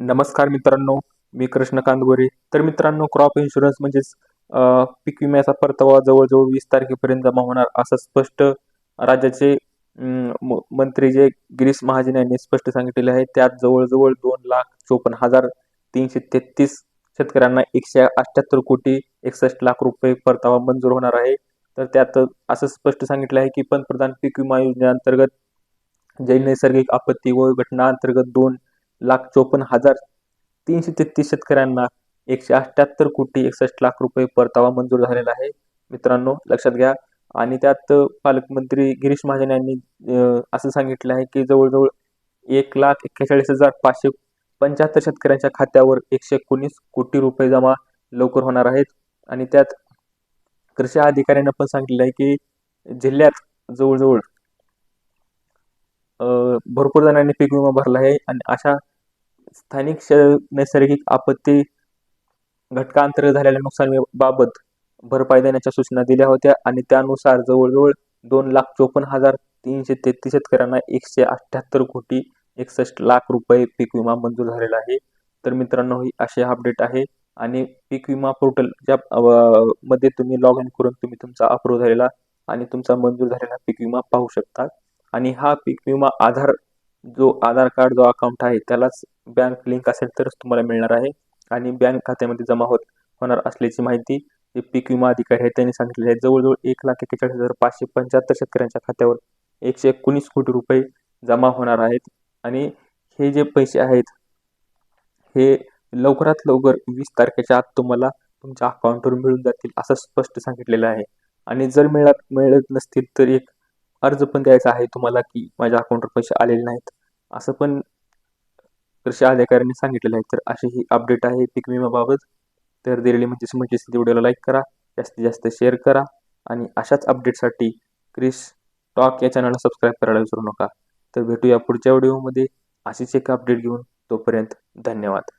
नमस्कार मित्रांनो मी कृष्णकांत गोरे तर मित्रांनो क्रॉप इन्शुरन्स म्हणजेच पीक विम्याचा परतावा जवळजवळ वीस तारखेपर्यंत जमा होणार असं स्पष्ट राज्याचे म- मंत्री जे गिरीश महाजन यांनी स्पष्ट सांगितलेले आहे त्यात जवळजवळ दोन लाख चोपन्न हजार तीनशे तेहतीस शेतकऱ्यांना एकशे अठ्याहत्तर कोटी एकसष्ट लाख रुपये परतावा मंजूर होणार आहे. तर त्यात असं स्पष्ट सांगितलं आहे की पंतप्रधान पीक विमा योजनेअंतर्गत जै नैसर्गिक आपत्ती व घटना अंतर्गत दोन लाख चोपन्न हजार तीनशे तेहतीस शेतकऱ्यांना एकशे अठ्याहत्तर कोटी एकसष्ट लाख रुपये परतावा मंजूर झालेला आहे. मित्रांनो लक्षात घ्या. आणि त्यात पालकमंत्री गिरीश महाजन यांनी असं सांगितलं आहे की जवळजवळ एक लाख एक्केचाळीस हजार पाचशे पंच्याहत्तर शेतकऱ्यांच्या खात्यावर एकशे एकोणीस कोटी रुपये जमा लवकर होणार आहेत. आणि त्यात कृषी अधिकाऱ्यांना पण सांगितलं आहे की जिल्ह्यात जवळजवळ अं, भरपूर जणांनी पीक विमा भरला आहे. आणि अशा स्थानिक श- नैसर्गिक आपत्ती घटकांतर्गत झालेल्या नुकसानीबाबत भरपाई देण्याच्या सूचना दिल्या होत्या आणि त्यानुसार जवळजवळ दोन लाख चोपन्न हजार तीनशे तेहतीस शेतकऱ्यांना एकशे अठ्ठ्याहत्तर कोटी एकसष्ट लाख रुपये पीक विमा मंजूर झालेला आहे. तर मित्रांनो ही अशी अपडेट आहे. आणि पीक विमा पोर्टल ज्या मध्ये तुम्ही लॉग इन करून तुम्ही तुमचा अप्रूव्ह झालेला आणि तुमचा मंजूर झालेला पीक विमा पाहू शकता. आणि हा पीक विमा आधार जो आधार कार्ड जो अकाउंट आहे त्यालाच बँक लिंक असेल तरच तुम्हाला मिळणार आहे. आणि बँक खात्यामध्ये जमा होत होणार असल्याची माहिती जे पीक विमा अधिकारी आहेत त्यांनी सांगितले आहे. जवळजवळ एक लाख एक्केचाळीस हजार पाचशे पंच्याहत्तर शेतकऱ्यांच्या खात्यावर एकशे एकोणीस कोटी रुपये जमा होणार आहेत. आणि हे जे पैसे आहेत हे लवकरात लवकर वीस तारखेच्या आत तुम्हाला तुमच्या अकाउंटवर मिळून जातील असं स्पष्ट सांगितलेलं आहे. आणि जर मिळत मिळत नसतील तर एक अर्ज पण द्यायचा आहे तुम्हाला की माझ्या अकाउंटवर पैसे आलेले नाहीत. असं पण कृषी अधिकाऱ्यांनी सांगितलेलं आहे. तर अशी ही अपडेट आहे पीक विम्याबाबत तर दिलेली म्हणजे म्हणजेच व्हिडिओला लाईक करा जास्तीत जास्त शेअर करा आणि अशाच अपडेटसाठी क्रिस टॉक या चॅनलला सबस्क्राईब करायला विसरू नका. तर भेटूया पुढच्या व्हिडिओमध्ये अशीच एक अपडेट घेऊन तोपर्यंत धन्यवाद.